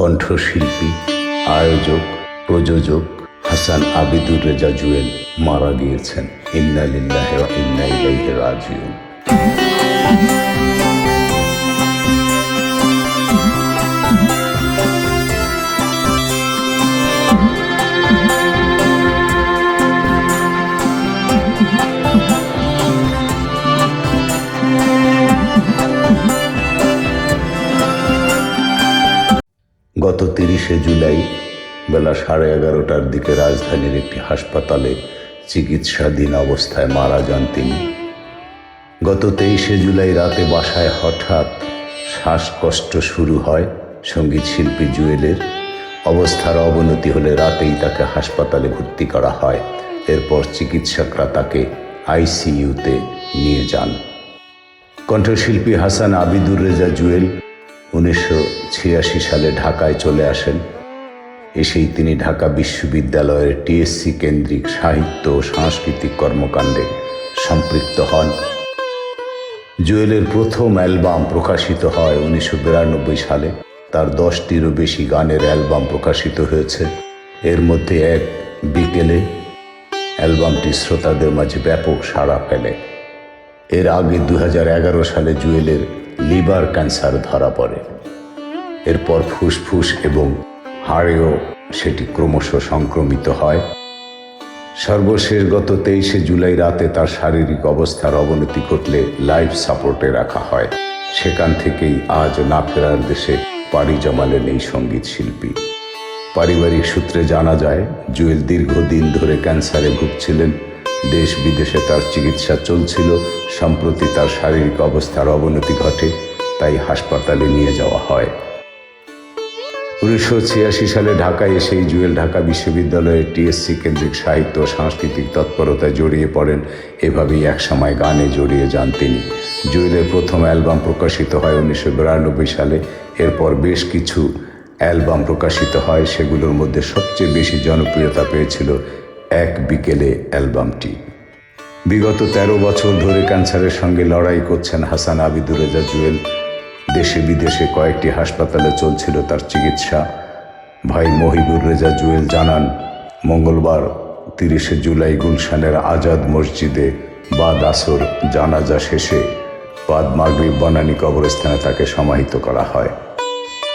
কণ্ঠশিল্পী আয়োজক প্রযোজক হাসান আবিদুর রেজা জুয়েল মারা গিয়েছেন। ইন্না লিল্লাহি ইন্না তিরিশে জুলাই বেলা সাড়ে এগারোটার দিকে রাজধানীর একটি হাসপাতালে চিকিৎসাধীন অবস্থায় মারা যান তিনি। গত তেইশে জুলাই রাতে বাসায় হঠাৎ শ্বাসকষ্ট শুরু হয় সংগীত শিল্পী জুয়েলের। অবস্থার অবনতি হলে রাতেই তাকে হাসপাতালে ভর্তি করা হয়। এরপর চিকিৎসকরা তাকে আইসিইউতে নিয়ে যান। কণ্ঠশিল্পী হাসান আবিদুর রেজা জুয়েল উনিশশো ছিয়াশি সালে ঢাকায় চলে আসেন। এসেই তিনি ঢাকা বিশ্ববিদ্যালয়ের টিএসসি কেন্দ্রিক সাহিত্য ও সাংস্কৃতিক কর্মকাণ্ডে সম্পৃক্ত হন। জুয়েলের প্রথম অ্যালবাম প্রকাশিত হয় উনিশশো বিরানব্বই সালে। তার দশটিরও বেশি গানের অ্যালবাম প্রকাশিত হয়েছে। এর মধ্যে এক, বিকেলে। অ্যালবামটি শ্রোতাদের মাঝে ব্যাপক সাড়া ফেলে। এর আগে দু হাজার এগারো সালে জুয়েলের লিভার ক্যান্সার ধরা পড়ে। এরপর ফুসফুস এবং হাড়েও সেটি ক্রমশ সংক্রমিত হয়। সর্বশেষ গত তেইশে জুলাই রাতে তার শারীরিক অবস্থার অবনতি ঘটলে লাইফ সাপোর্টে রাখা হয়। সেখান থেকেই আজ না ফেরার দেশে পাড়ি জমালেন এই সংগীত শিল্পী। পারিবারিক সূত্রে জানা যায়, জুয়েল দীর্ঘদিন ধরে ক্যান্সারে ভুগছিলেন। দেশ বিদেশে তার চিকিৎসা চলছিল, সম্প্রতি তার শারীরিক অবস্থার অবনতি ঘটে, তাই হাসপাতালে নিয়ে যাওয়া হয়। উনিশশো ছিয়াশি সালে ঢাকায় এসেই জুয়েল ঢাকা বিশ্ববিদ্যালয়ের টিএসসি কেন্দ্রিক সাহিত্য সাংস্কৃতিক তৎপরতায় জড়িয়ে পড়েন, এভাবেই একসময় গানে জড়িয়ে যান তিনি। জুয়েলের প্রথম অ্যালবাম প্রকাশিত হয় উনিশশো বিরানব্বই সালে, এরপর বেশ কিছু অ্যালবাম প্রকাশিত হয়, সেগুলোর মধ্যে সবচেয়ে বেশি জনপ্রিয়তা পেয়েছিল এক বিকেলে অ্যালবামটি। বিগত ১৩ বছর ধরে ক্যান্সারের সঙ্গে লড়াই করছেন হাসান আবিদুর রেজা জুয়েল। দেশে বিদেশে কয়েকটি হাসপাতালে চলছিল তার চিকিৎসা। ভাই মহিবুর রেজা জুয়েল জানান, মঙ্গলবার তিরিশে জুলাই গুলশানের আজাদ মসজিদে বাদ আসর জানাজা শেষে বাদ মাগরিব বনানী কবরস্থানে তাকে সমাহিত করা হয়।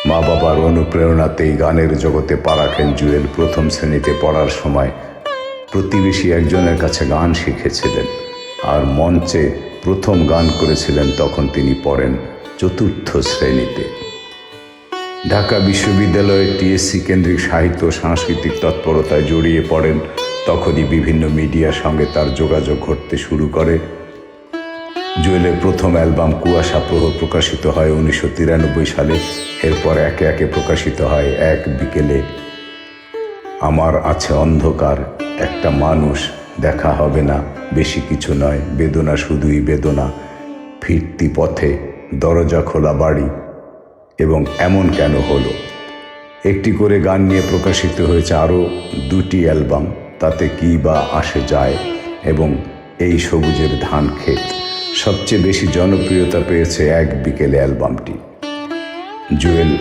মা বাবার অনুপ্রেরণাতেই গানের জগতে পা রাখেন জুয়েল প্রথম শ্রেণীতে পড়ার সময়। প্রতিবেশী একজনের কাছে গান শিখেছিলেন। আর মঞ্চে প্রথম গান করেছিলেন তখন তিনি পড়েন চতুর্থ শ্রেণীতে। ঢাকা বিশ্ববিদ্যালয়ের টিএসসি কেন্দ্রিক সাহিত্য সাংস্কৃতিক তৎপরতায় জড়িয়ে পড়েন। তখনই বিভিন্ন মিডিয়ার সঙ্গে তার যোগাযোগ ঘটতে শুরু করে। জুয়েলের প্রথম অ্যালবাম কুয়াশা প্রহ প্রকাশিত হয় উনিশশো তিরানব্বই সালে। এরপর একে একে প্রকাশিত হয় এক বিকেলে। আমার আছে অন্ধকার, একটা মানুষ, দেখা হবে না, বেশি কিছু নয়, বেদনা শুধুই বেদনা। ফিরতি পথে দরজা খোলা বাড়ি, এবং এমন কেন হলো? একটি করে গান নিয়ে প্রকাশিত হয়েছে আরও দুটি অ্যালবাম, তাতে কি বা আসে যায়, এবং এই সবুজের ধান ক্ষেত। সবচেয়ে বেশি জনপ্রিয়তা পেয়েছে এক বিকেলে অ্যালবামটি। জুয়েল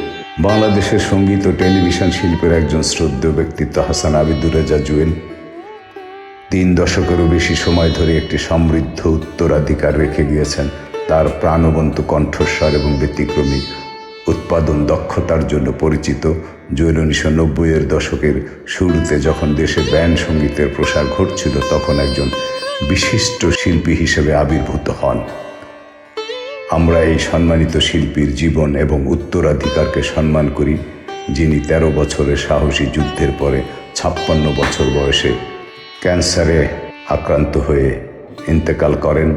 বাংলাদেশের সংগীত ও টেলিভিশন শিল্পের একজন শ্রদ্ধেয় ব্যক্তিত্ব হাসান আবিদুর রেজা জুয়েল। তিন দশকেরও বেশি সময় ধরে একটি সমৃদ্ধ উত্তরাধিকার রেখে গিয়েছেন। তার প্রাণবন্ত কণ্ঠস্বর এবং ব্যতিক্রমী উৎপাদন দক্ষতার জন্য পরিচিত। জুয়েল উনিশশো নব্বইয়ের দশকের শুরুতে যখন দেশে ব্যান্ড সঙ্গীতের প্রসার ঘটছিল, তখন একজন বিশিষ্ট শিল্পী হিসেবে আবির্ভূত হন। আমরা এই সম্মানিত শিল্পীর জীবন এবং উত্তরাধিকারকে সম্মান করি, যিনি ১৩ বছরের সাহসী যুদ্ধের পরে ছাপ্পান্ন বছর বয়সে ক্যান্সারে আক্রান্ত হয়ে ইন্তেকাল করেন।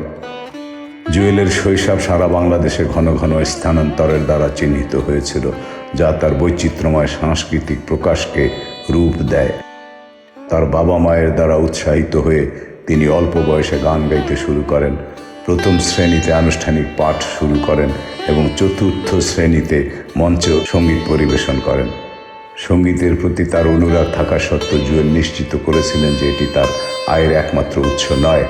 জুয়েলের শৈশব সারা বাংলাদেশে ঘন ঘন স্থানান্তরের দ্বারা চিহ্নিত হয়েছিল, যা তার বৈচিত্র্যময় সাংস্কৃতিক প্রকাশকে রূপ দেয়। তার বাবা মায়ের দ্বারা উৎসাহিত হয়ে তিনি অল্প বয়সে গান গাইতে শুরু করেন। প্রথম শ্রেণীতে আনুষ্ঠানিক পাঠ শুরু করেন এবং চতুর্থ শ্রেণীতে মঞ্চে সংগীত পরিবেশন করেন। সঙ্গীতের প্রতি তার অনুরাগ থাকা সত্ত্বেও জুয়েল নিশ্চিত করেছিলেন যে এটি তার আয়ের একমাত্র উৎস নয়।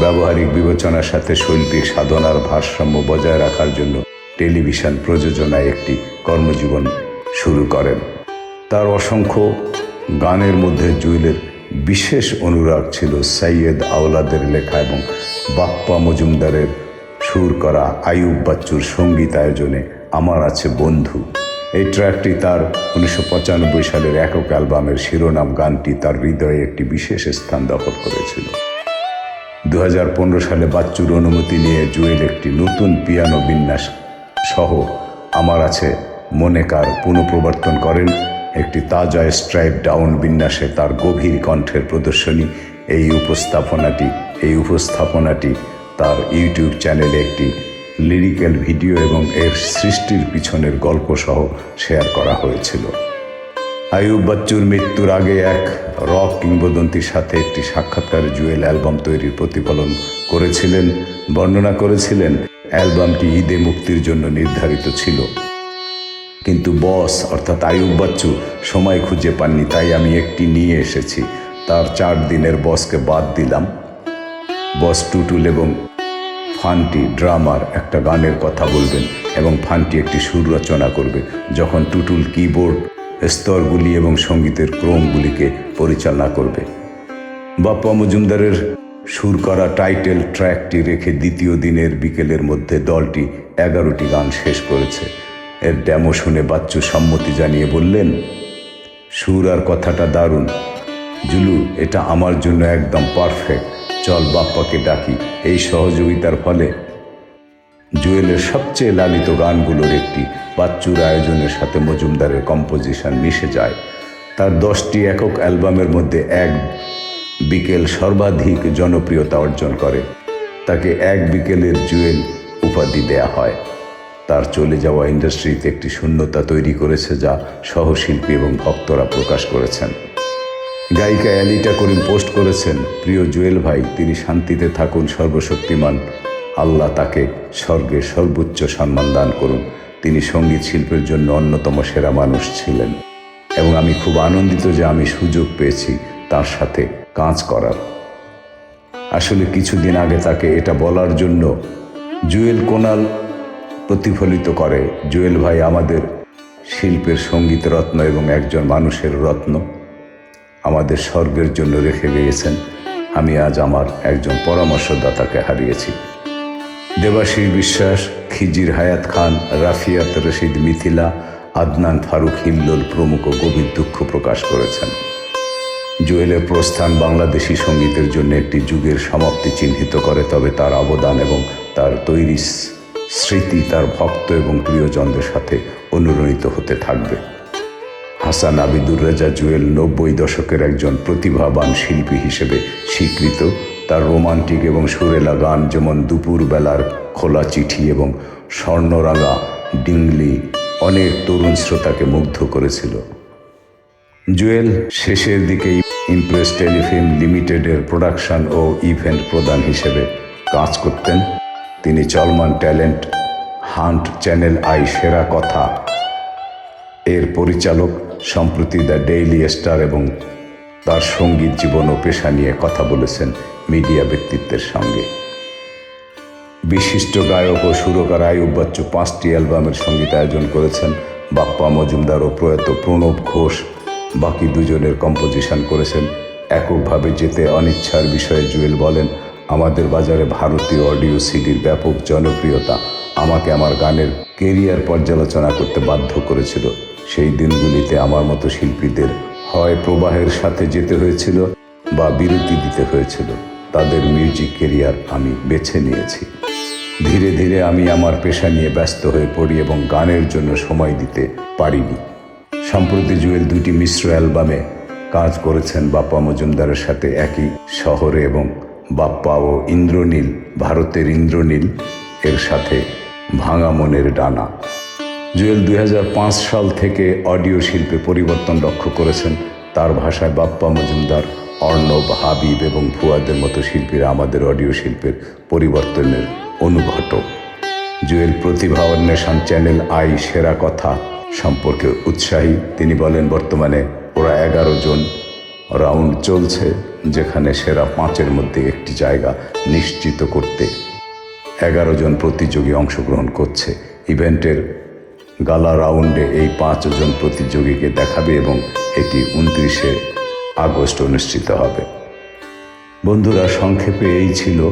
ব্যবহারিক বিবেচনার সাথে শৈল্পিক সাধনার ভারসাম্য বজায় রাখার জন্য টেলিভিশন প্রযোজনায় একটি কর্মজীবন শুরু করেন। তার অসংখ্য গানের মধ্যে জুয়েলের বিশেষ অনুরাগ ছিল সৈয়দ আওলাদের লেখা এবং বাপ্পা মজুমদারের সুর করা আয়ুব বাচ্চুর সংগীত আয়োজনে আমার আছে বন্ধু। এই ট্র্যাকটি তার উনিশশো পঁচানব্বই সালের একক অ্যালবামের শিরোনাম গানটি তার হৃদয়ে একটি বিশেষ স্থান দখল করেছিল। দু হাজার পনেরো সালে বাচ্চুর অনুমতি নিয়ে জুয়েল একটি নতুন পিয়ানো বিন্যাস সহ আমার আছে মনেকার পুনঃপ্রবর্তন করেন একটি তাজা স্ট্রাইপ ডাউন বিন্যাসে তার গভীর কণ্ঠের প্রদর্শনী। এই উপস্থাপনাটি এই উপস্থাপনাটি তার ইউটিউব চ্যানেলে একটি লিরিক্যাল ভিডিও এবং এর সৃষ্টির পিছনের গল্প সহ শেয়ার করা হয়েছিল। আয়ুব বাচ্চুর মৃত্যুর আগে এক রক কিংবদন্তির সাথে একটি সাক্ষাৎকারে জুয়েল অ্যালবাম তৈরির প্রতিফলন করেছিলেন, বর্ণনা করেছিলেন, অ্যালবামটি ঈদে মুক্তির জন্য নির্ধারিত ছিল। কিন্তু বস, অর্থাৎ আয়ুব বাচ্চু, সময় খুঁজে পাননি, তাই আমি একটি নিয়ে এসেছি। তার চার দিনের বসকে বাদ দিলাম। বস টুটুল এবং ফান্টি ড্রামার একটা গানের কথা বলবেন এবং ফান্টি একটি সুর রচনা করবে, যখন টুটুল কিবোর্ড, স্তরগুলি এবং সঙ্গীতের ক্রমগুলিকে পরিচালনা করবে। বাপ্পা মজুমদারের সুর করা টাইটেল ট্র্যাকটি রেখে দ্বিতীয় দিনের বিকেলের মধ্যে দলটি এগারোটি গান শেষ করেছে। এর ড্যামো শুনে বাচ্চু সম্মতি জানিয়ে বললেন, সুর আর কথাটা দারুণ। জুলু, এটা আমার জন্য একদম পারফেক্ট। চল বাপ্পাকে ডাকি। এই সহযোগিতার ফলে জুয়েলের সবচেয়ে লালিত গানগুলোর একটি বাচ্চুর আয়োজনের সাথে মজুমদারের কম্পোজিশন মিশে যায়। তার দশটি একক অ্যালবামের মধ্যে এক বিকেল সর্বাধিক জনপ্রিয়তা অর্জন করে। তাকে এক বিকেলের জুয়েল উপাধি দেয়া হয়। তার চলে যাওয়া ইন্ডাস্ট্রিতে একটি শূন্যতা তৈরি করেছে যা সহশিল্পী এবং ভক্তরা প্রকাশ করেছেন। গায়িকা অ্যালিটা করিম পোস্ট করেছেন, প্রিয় জুয়েল ভাই, তিনি শান্তিতে থাকুন, সর্বশক্তিমান। আল্লাহ তাকে স্বর্গের সর্বোচ্চ সম্মান দান করুন। তিনি সংগীত শিল্পের জন্য অন্যতম সেরা মানুষ ছিলেন। এবং আমি খুব আনন্দিত যে আমি সুযোগ পেয়েছি তার সাথে কাজ করার। আসলে কিছুদিন আগে তাকে এটা বলার জন্য জুয়েল কোনাল প্রতিফলিত করে, জুয়েল ভাই আমাদের শিল্পের সংগীত রত্ন এবং একজন মানুষের রত্ন। আমাদের স্বর্গের জন্য রেখে গিয়েছেন। আমি আজ আমার একজন পরামর্শদাতাকে হারিয়েছি। দেবাশিস বিশ্বাস, খিজির হায়াত খান, রাফিয়াত রশিদ মিথিলা, আদনান ফারুক হিল্লোল প্রমুখ গভীর দুঃখ প্রকাশ করেছেন। জুয়েলের প্রস্থান বাংলাদেশি সঙ্গীতের জন্য একটি যুগের সমাপ্তি চিহ্নিত করে, তবে তার অবদান এবং তার তৈরি স্মৃতি তার ভক্ত এবং প্রিয়জনদের সাথে অনুরণিত হতে থাকবে। হাসান আবিদুর রাজা জুয়েল নব্বই দশকের একজন প্রতিভাবান শিল্পী হিসেবে স্বীকৃত। তার রোমান্টিক এবং সুরেলা গান যেমন দুপুরবেলার খোলা চিঠি এবং স্বর্ণরাঙা, ডিংলি অনেক তরুণ শ্রোতাকে মুগ্ধ করেছিল। জুয়েল শেষের দিকেই ইমপ্রেস টেলিফিল্ম লিমিটেডের প্রোডাকশন ও ইভেন্ট প্রদান হিসেবে কাজ করতেন। তিনি চলমান ট্যালেন্ট হান্ট চ্যানেল আই সেরা কথা এর পরিচালক সম্প্রতি দ্য ডেইলি স্টার এবং তার সংগীত জীবন ও পেশা নিয়ে কথা বলেছেন মিডিয়া ব্যক্তিত্বের সঙ্গে। বিশিষ্ট গায়ক ও সুরকার আয়ুব বাচ্চু পাঁচটি অ্যালবামের সংগীত আয়োজন করেছেন। বাপ্পা মজুমদার ও প্রয়াত প্রণব ঘোষ বাকি দুজনের কম্পোজিশন করেছেন। এককভাবে যেতে অনিচ্ছার বিষয়ে জুয়েল বলেন, আমাদের বাজারে ভারতীয় অডিও সিডির ব্যাপক জনপ্রিয়তা আমাকে আমার গানের কেরিয়ার পর্যালোচনা করতে বাধ্য করেছিল। সেই দিনগুলিতে আমার মতো শিল্পীদের হয় প্রবাহের সাথে যেতে হয়েছিল বা বিরতি দিতে হয়েছিল। তাদের মিউজিক কেরিয়ার আমি বেছে নিয়েছি। ধীরে ধীরে আমি আমার পেশা নিয়ে ব্যস্ত হয়ে পড়ি এবং গানের জন্য সময় দিতে পারিনি। সম্প্রতি জুয়েল দুটি মিশ্র অ্যালবামে কাজ করেছেন বাপ্পা মজুমদারের সাথে একই শহরে এবং বাপ্পা ও ইন্দ্রনীল, ভারতের ইন্দ্রনীল এর সাথে ভাঙা মনের ডানা। জুয়েল দুই হাজার পাঁচ সাল থেকে অডিও শিল্পে পরিবর্তন লক্ষ্য করেছেন। তার ভাষায় বাপ্পা মজুমদার, অর্ণব, হাবিব এবং ফুয়াদের মতো শিল্পীরা আমাদের অডিও শিল্পের পরিবর্তনের অনুঘটক। জুয়েল প্রতিভা অন্বেষণ চ্যানেল আই সেরা কথা সম্পর্কে উৎসাহী। তিনি বলেন, বর্তমানে ওরা এগারো জন রাউন্ড চলছে, যেখানে সেরা পাঁচের মধ্যে একটি জায়গা নিশ্চিত করতে এগারো জন প্রতিযোগী অংশগ্রহণ করছে। ইভেন্টের গালা রাউন্ডে এই পাঁচজন প্রতিযোগীকে দেখাবে এবং এটি উনত্রিশে আগস্ট অনুষ্ঠিত হবে। বন্ধুরা, সংক্ষেপে এই ছিল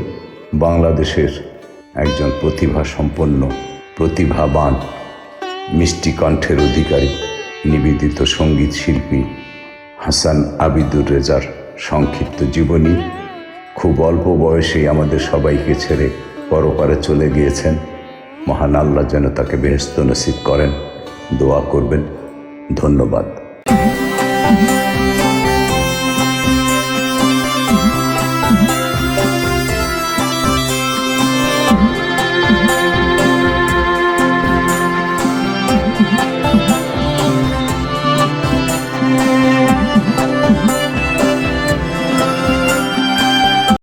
বাংলাদেশের একজন প্রতিভা সম্পন্ন প্রতিভাবান, মিষ্টি কণ্ঠের অধিকারী, নিবেদিত সংগীত শিল্পী হাসান আবিদুর রেজার সংক্ষিপ্ত জীবনী। খুব অল্প বয়সেই আমাদের সবাইকে ছেড়ে পরপারে চলে গিয়েছেন। মহান আল্লাহ যেন তাকে বেহস্ত নসিব করেন দোয়া করবেন। ধন্যবাদ।